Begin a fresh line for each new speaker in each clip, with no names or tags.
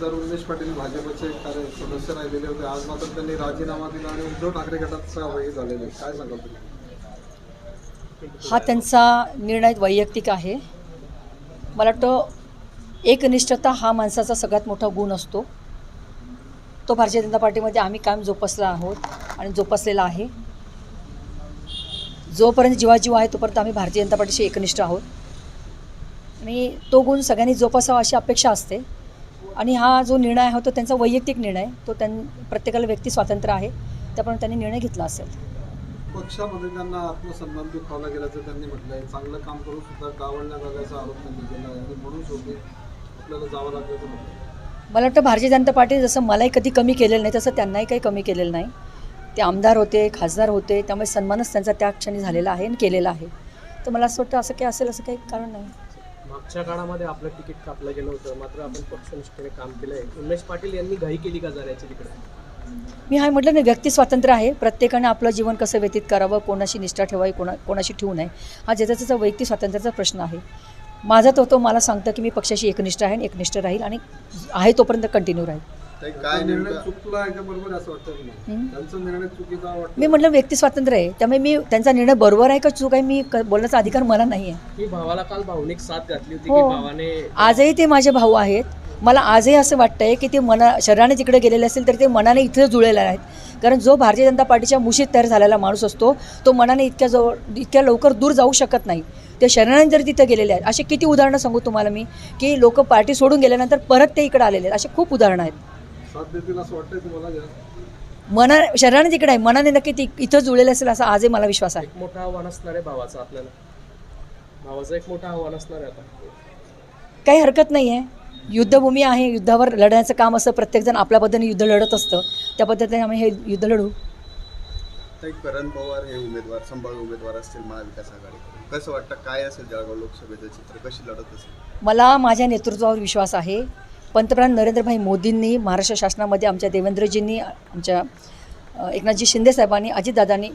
खासदार उमेश पाटील भाजपचे कार्य सदस्य राहिलेले होते. आज मात्र त्यांनी राजीनामा दिला आणि उद्धव ठाकरे गटात सहभागी झालेले काय सांगाल तुम्ही?
हा त्यांचा निर्णय वैयक्तिक आहे. मला वाटतं एकनिष्ठता हा माणसाचा सगळ्यात मोठा गुण असतो. तो भारतीय जनता पार्टीमध्ये आम्ही कायम जोपासला आहोत आणि जोपासलेला आहे. जोपर्यंत जीवाजीव आहे तोपर्यंत आम्ही भारतीय जनता पार्टीशी एकनिष्ठ आहोत. आणि तो गुण सगळ्यांनी जोपासावा अशी अपेक्षा असते. आणि हा जो निर्णय आहे तो त्यांचा वैयक्तिक निर्णय आहे. तो त्यां प्रत्येकाला व्यक्ती स्वातंत्र्य आहे. त्याप्रमाणे त्यांनी निर्णय घेतला असेल.
पक्षामध्ये त्यांना आत्मसन्मान दुखावला गेल्याचं त्यांनी म्हटलंय. चांगलं काम करून सुद्धा आल्याचा आरोप त्यांनी केला आहे. आणि म्हणून शेवटी आपल्याला जावं लागल्याचं म्हटलं
मला वाटतं भारतीय जनता पार्टी जसं मलाही कधी कमी केलेलं नाही तसं त्यांनाही काही कमी केलेलं नाही. ते आमदार होते खासदार होते त्यामुळे सन्मानच त्यांचा त्या क्षणी झालेला आहे आणि केलेला आहे. तर मला असं वाटतं असं काही असेल असं काही कारण नाही.
मागच्या काळामध्ये आपलं तिकीट कापलं गेलं होतं मात्र आपण पक्षनिष्ठेने काम केलं आहे उमेश पाटील यांनी घाई केली का जाण्याची तिकडे?
मी हा म्हटलं ना व्यक्ती स्वातंत्र्य आहे. प्रत्येकाने आपलं जीवन कसं व्यतीत करावं कोणाशी निष्ठा ठेवावी कोणा कोणाशी ठेवू नये हा ज्याचा त्याचा वैयक्तिक स्वातंत्र्याचा प्रश्न आहे. माझा तो तो मला सांगतं की मी पक्षाशी एकनिष्ठ आहे आणि एकनिष्ठ राहील आणि आहे तोपर्यंत कंटिन्यू राहील.
काय निर्णय चुकला आहे का बरोबर आहे असं वाटतं तुम्हाला?
हं?
त्यांचा निर्णय चुकीचा वाटतो.
मी म्हटलं व्यक्ती स्वातंत्र्य आहे. त्यामुळे मी त्यांचा निर्णय बरोबर आहे का चूक आहे? मी क- बोलण्याचा अधिकार मला नाही आहे
मी भावाला काल भावनिक साथ घातली होती की
हो.
भावाने
आजही ते माझे भाऊ आहेत. मला आजही असं वाटतंय की ते मना शरीराने तिकडे गेलेले असेल तर ते मनाने इथं जुळलेले आहेत. कारण जो भारतीय जनता पार्टीच्या मुशीत तयार झालेला माणूस असतो तो मनाने इतक्या जवळ इतक्या लवकर दूर जाऊ शकत नाही. ते शरीराने जर तिथं गेलेले आहेत. असे किती उदाहरणं सांगू तुम्हाला मी की लोक पार्टी सोडून गेल्यानंतर परत ते इकडे आलेले आहेत. असे खूप उदाहरणं आहेत.
साथ देतील असं वाटतंय तुम्हाला जास्त?
मना शरीराने तिकडे आहे मनाने नक्की ती इथं जुळलेलं असेल असा आजही मला विश्वास आहे.
एक मोठं आव्हान असणार आहे भावाचं आपल्याला. भावाचं एक मोठं आव्हान असणार आहे आता.
काही हरकत नाही आहे युद्धभूमी आहे युद्धावर लढण्याचं काम असं प्रत्येकजण आपल्या पद्धतीने युद्ध लढत असतं. त्या पद्धतीने आम्ही हे युद्ध लढू.
ताई करण पवार हे उमेदवार संभाव्य उमेदवार असतील महाविकास आघाडीकडून कसं वाटतं? काय असेल जळगाव लोकसभेचं चित्र? कशी लढत असेल?
मला माझ्या नेतृत्वावर विश्वास आहे. पंतप्रधान नरेंद्रभाई मोदींनी महाराष्ट्र शासनामध्ये आमच्या देवेंद्रजींनी आमच्या एकनाथजी शिंदेसाहेबांनी अजितदादांनी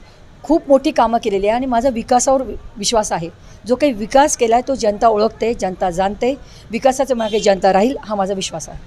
खूप मोठी कामं केलेली आहे आणि माझा विकासावर विश्वास आहे. जो काही विकास केला आहे तो जनता ओळखते जनता जाणते. विकासाच्या मागे जनता राहील हा माझा विश्वास आहे.